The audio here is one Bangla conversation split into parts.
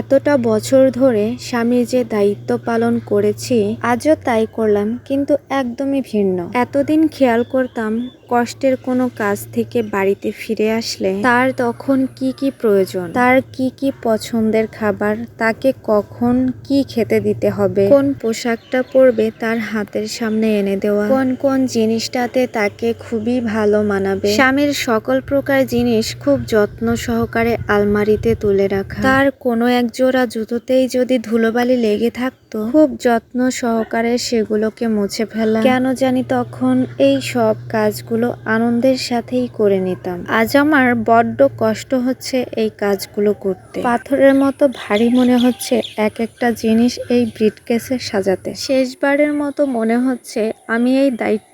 এতটা বছর ধরে স্বামীর যে দায়িত্ব পালন করেছি, আজও তাই করলাম, কিন্তু একদমই ভিন্ন। এতদিন খেয়াল করতাম কষ্টের কোনো কাজ থেকে বাড়িতে ফিরে আসলে? তার তখন কি কি প্রয়োজন? তার কি কি পছন্দের খাবার? তাকে কখন কি খেতে দিতে হবে? কোন পোশাকটা পরবে? তার হাতের সামনে এনে দেওয়া? কোন কোন জিনিসটাতে তাকে খুবই ভালো মানাবে? স্বামীর সকল প্রকার জিনিস খুব যত্ন সহকারে আলমারিতে তুলে রাখা। তার কোনো এক জোড়া জুতোতেই যদি ধুলোবালি লেগে থাকতো? খুব যত্ন সহকারে সেগুলোকে মুছে ফেলা। কেন জানি তখন এই সব কাজগুলো আনন্দের সাথেই করে নিতাম। আজ আমার বড্ড কষ্ট হচ্ছে এই কাজগুলো করতে। পাথরের মতো ভারী মনে হচ্ছে এক একটা জিনিস এই ব্রিটকেসে সাজাতে। শেষবারের মতো মনে হচ্ছে আমি এই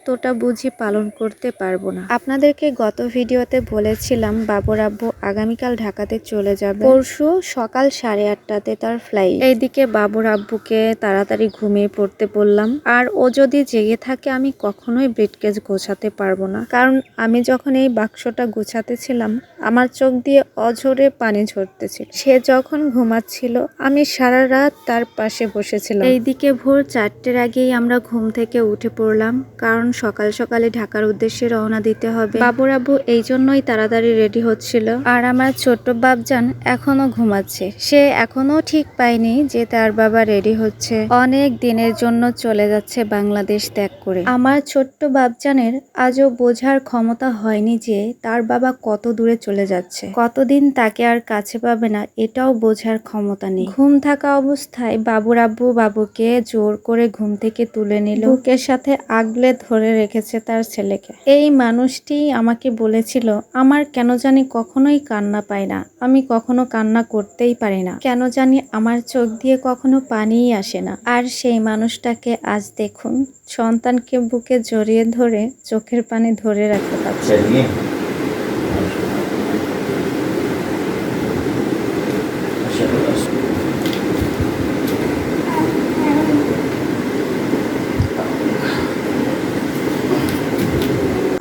দায়িত্বটা বুঝি পালন করতে পারব না। আপনাদেরকে গত ভিডিওতে বলেছিলাম, বাবর আব্বু আগামীকাল ঢাকাতে চলে যাবে। পরশু সকাল সাড়ে আটটাতে তার ফ্লাইট এইদিকে বাবুর আব্বুকে তাড়াতাড়ি ঘুমিয়ে পড়তে বললাম, আর ও যদি জেগে থাকে, আমি কখনোই ব্রিটকেস গোছাতে পারব না। কারণ আমি যখন এই বাক্সটা গোছাতে ছিলাম আমার চোখ দিয়ে অঝরে পানি ঝরতেছিল। সে যখন ঘুমাচ্ছিল, আমি সারা রাত তার পাশে বসেছিলাম। এইদিকে ভোর চারটের আগেই আমরা ঘুম থেকে উঠে পড়লাম, কারণ সকাল সকালে ঢাকার উদ্দেশ্যে রওনা দিতে হবে। বাবুর আব্বু এই জন্যই তাড়াতাড়ি রেডি হচ্ছিল। আর আমার ছোট্ট বাবজান এখনও ঘুমাচ্ছে। সে এখনও ঠিক পায়নি যে তার বাবা রেডি হচ্ছে। অনেক দিনের জন্য চলে যাচ্ছে বাংলাদেশ ত্যাগ করে। আমার ছোট্ট বাবজানের আজও বোঝার ক্ষমতা হয়নি যে তার বাবা কত দূরে চলে যাচ্ছে। কতদিন তাকে আর কাছে পাবে না এটাও বোঝার ক্ষমতা নেই। ঘুম থাকা অবস্থায় বাবুর আব্বু বাবুকে জোর করে ঘুম থেকে তুলে নিল। বুকের সাথে আগলে ধরে রেখেছে তার ছেলেকে। এই মানুষটি আমাকে বলেছিল, আমার কেন জানি কখনোই কান্না পাই না। আমি কখনো কান্না করতেই পারি না। কেন জানি আমার চোখ দিয়ে কখনো পানিই আসে না। আর সেই মানুষটাকে আজ দেখুন, সন্তানকে বুকে জড়িয়ে ধরে চোখের পানি ধরে রাখতে পারছে।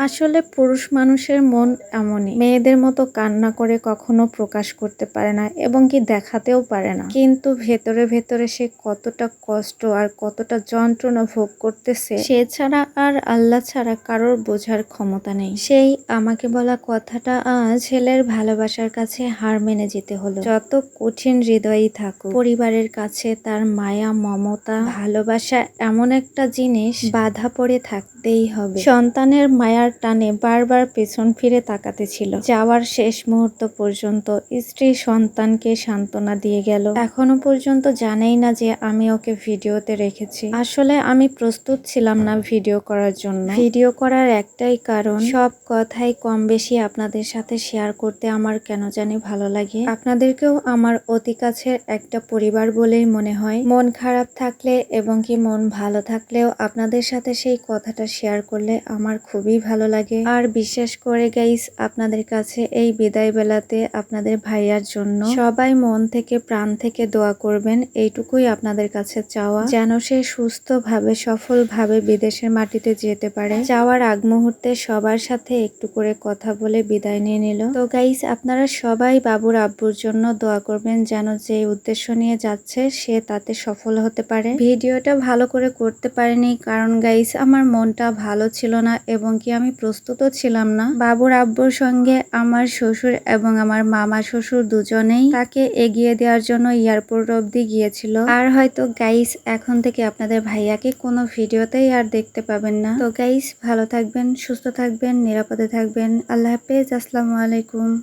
আসলে পুরুষ মানুষের মন এমনই। মেয়েদের মতো কান্না করে কখনো প্রকাশ করতে পারে না এবং কি দেখাতেও পারে না। কিন্তু ভেতরে ভেতরে সে কতটা কষ্ট আর কতটা যন্ত্রণা ভোগ করতেছে, সে ছাড়া আর আল্লাহ ছাড়া কারোর বোঝার ক্ষমতা নেই। সেই আমাকে বলা কথাটা আজ ছেলের ভালোবাসার কাছে হার মেনে যেতে হলো। যত কঠিন হৃদয়ই থাকুক, পরিবারের কাছে তার মায়া, মমতা, ভালোবাসা এমন একটা জিনিস বাধা পড়ে থাকতেই হবে। সন্তানের মায়ার টানে বারবার পেছন ফিরে তাকাতে ছিল। যাওয়ার শেষ মুহূর্ত পর্যন্ত স্ত্রী সন্তানকে সান্ত্বনা দিয়ে গেল। এখনও পর্যন্ত জানেই না যে আমি ওকে ভিডিওতে রেখেছি। আসলে আমি প্রস্তুত ছিলাম না ভিডিও করার জন্য। ভিডিও করার একটাই কারণ, সব কথাই কম বেশি আপনাদের সাথে শেয়ার করতে আমার কেন জানি ভালো লাগে। আপনাদেরকেও আমার অতি কাছের একটা পরিবার বলেই মনে হয়। মন খারাপ থাকলে এবং কি মন ভালো থাকলেও আপনাদের সাথে সেই কথাটা শেয়ার করলে আমার খুবই ভালো লাগে। আর বিশেষ করে গাইস আপনাদের কাছে এই বিদায় বেলাতে আপনাদের ভাইয়ার জন্য সবাই মন থেকে প্রাণ থেকে দোয়া করবেন, এইটুকুই আপনাদের কাছে চাওয়া। যেন সে সুস্থভাবে, সফলভাবে বিদেশের মাটিতে যেতে পারে। যাওয়ার আগ মুহূর্তে সবার সাথে একটু করে কথা বলে বিদায় নিয়ে নিল। তো গাইস আপনারা সবাই বাবুর আব্বুর জন্য দোয়া করবেন, যেন যে উদ্দেশ্য নিয়ে যাচ্ছে, সে তাতে সফল হতে পারে। ভিডিওটা ভালো করে করতে পারিনি, কারণ গাইস আমার মনটা ভালো ছিল না, এবং কি আমি প্রস্তুতও ছিলাম না। বাবুর আব্বুর সঙ্গে আমার শ্বশুর এবং আমার মামা শ্বশুর দুজনেই তাকে এগিয়ে দেওয়ার জন্য এয়ারপোর্ট অব্দি গিয়েছিল। আর হয়তো গাইস, এখন থেকে আপনাদের ভাইয়াকে কোনো ভিডিওতেই আর দেখতে পাবেন না। তো গাইস, ভালো থাকবেন, সুস্থ থাকবেন, নিরাপদে থাকবেন। আল্লাহ হাফেজ, আসসালামু আলাইকুম।